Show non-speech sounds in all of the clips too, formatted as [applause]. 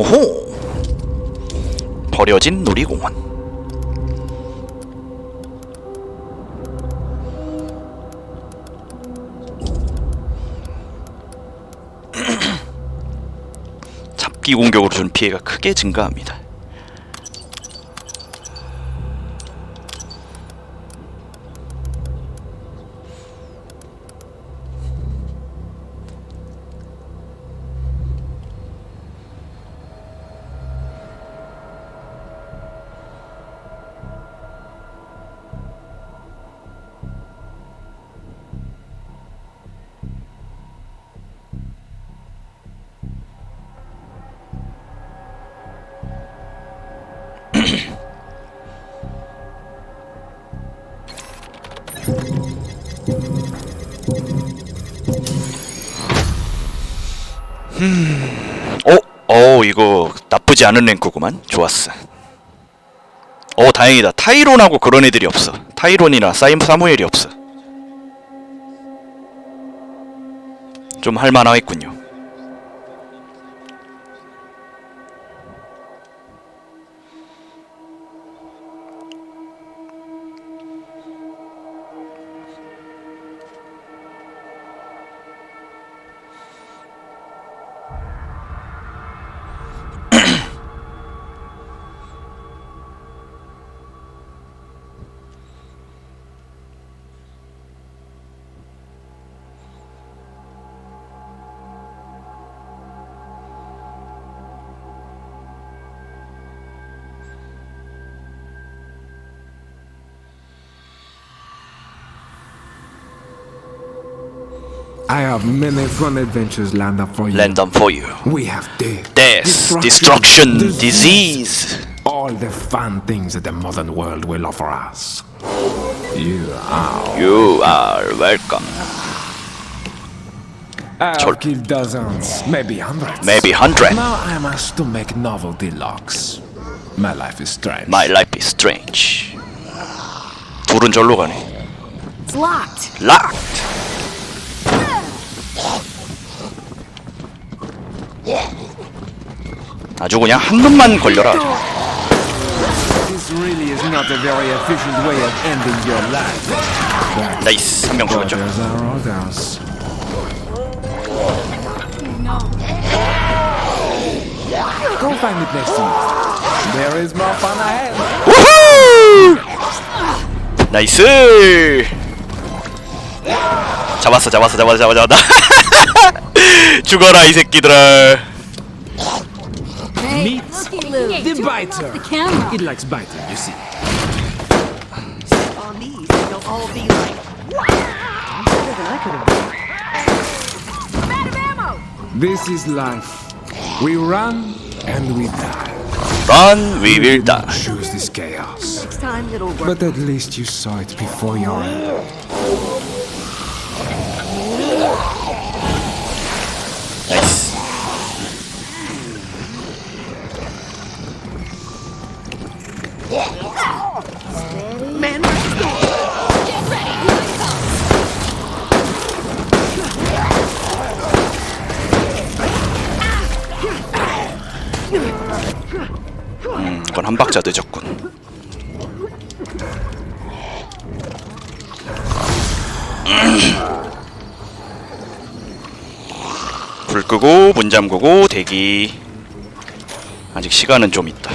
오호 버려진 놀이공원 [clears throat] 잡기 공격으로 주는 피해가 크게 증가합니다. 어? 어 이거 나쁘지 않은 랭크구만. 좋았어. 어 다행이다. 타이론하고 그런 애들이 없어. 타이론이나 사임 사무엘이 없어. 좀 할만하겠군요 I have many fun adventures lined up for you. 랜덤 for you We have death, death, destruction, disease all the fun things that the modern world will offer us. You are. You are welcome I've Chol- killed dozens, maybe hundreds. Maybe hundred Now I'm asked to make novelty locks. My life is strange. My life is strange 둘은 절로 가네 It's locked. Locked 아주 그냥 한 놈만 걸려라 This really is not a very efficient way of ending your life. 나이스 한 명 죽었죠 Others are others. Go find it next to you. There is more fun ahead. 우후 나이스 잡았어 잡았어 잡았어 잡았어 잡았다 [laughs] 죽어라 이 새끼들아 Hey, Meet looky, Lou. The Turn biter. off the camera. It likes biting, you see. on these, they'll all be like, wow! Better than I could have done. Out of ammo. This is life. We run and we die. Run we will die Choose this chaos. Next time it'll work. But at least you saw it before your end. Man. 음, 이건 한 박자 늦었군 불 끄고 문 잠그고 대기 아직 시간은 좀 있다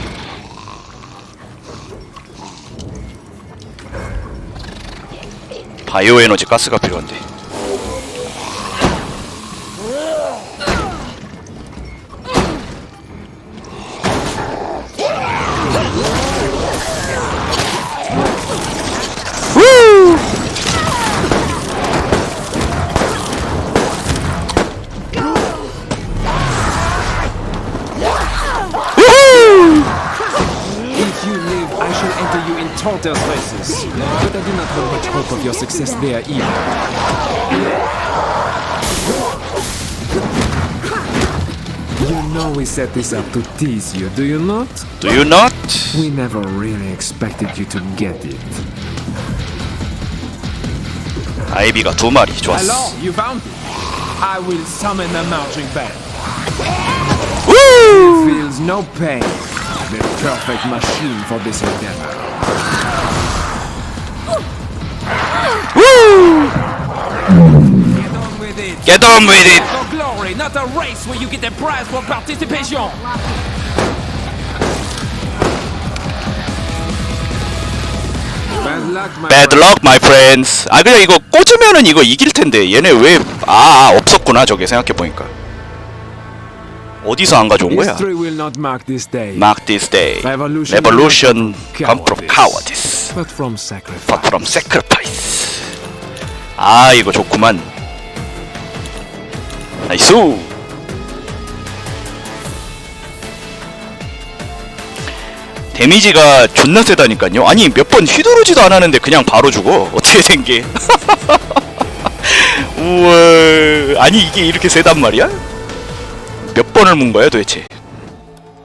바이오 에너지 가스가 필요한데 enter you in tortoise races. But I do not have much hope of your success there either. You know we set this up to tease you, do you not? Do you not? We never really expected you to get it. 아이비가 두 마리 좋았어. you found it. I will summon the marching band. 우! Feels feels no pain. The perfect machine for this endeavor. Woo! Get on with it. Get on with it. For glory, not a race where you get a prize for participation. Bad luck, my friends. 아 그냥 이거 꽂으면은 이거 이길 텐데 얘네 왜 아 없었구나 저게 생각해 보니까 어디서 안 가져온 거야? Mark this day. Revolution come from cowardice, but from sacrifice. but from sacrifice. 아 이거 좋구만. 나이스. 데미지가 존나 세다니까요. 아니 몇 번 휘두르지도 않았는데 그냥 바로 죽어. 어떻게 된 게? 우와. 아니 이게 이렇게 세단 말이야? 몇 번을 문 거야 도대체?